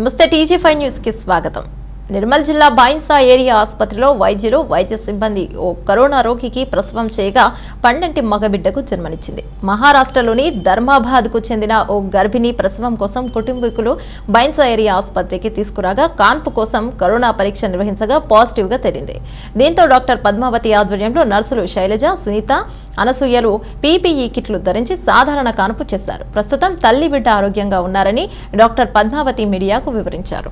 నమస్తే TG five news కి స్వాగతం నిర్మల్ జిల్లా బాయిన్సా ఏరియా ఆసుపత్రిలో వైద్యులు వైద్య సిబ్బంది ఓ కరోనా రోగికి ప్రసవం చేయగా పండంటి మగబిడ్డకు జన్మనిచ్చింది. మహారాష్ట్రలోని ధర్మాబాద్కు చెందిన ఓ గర్భిణి ప్రసవం కోసం కుటుంబీకులు బైన్సా ఏరియా ఆసుపత్రికి తీసుకురాగా కాన్పు కోసం కరోనా పరీక్ష నిర్వహించగా పాజిటివ్గా తేలింది. దీంతో డాక్టర్ పద్మావతి ఆధ్వర్యంలో నర్సులు శైలజ సునీత అనసూయలు పీపీఈ కిట్లు ధరించి సాధారణ కాన్పు చేశారు. ప్రస్తుతం తల్లి బిడ్డ ఆరోగ్యంగా ఉన్నారని డాక్టర్ పద్మావతి మీడియాకు వివరించారు.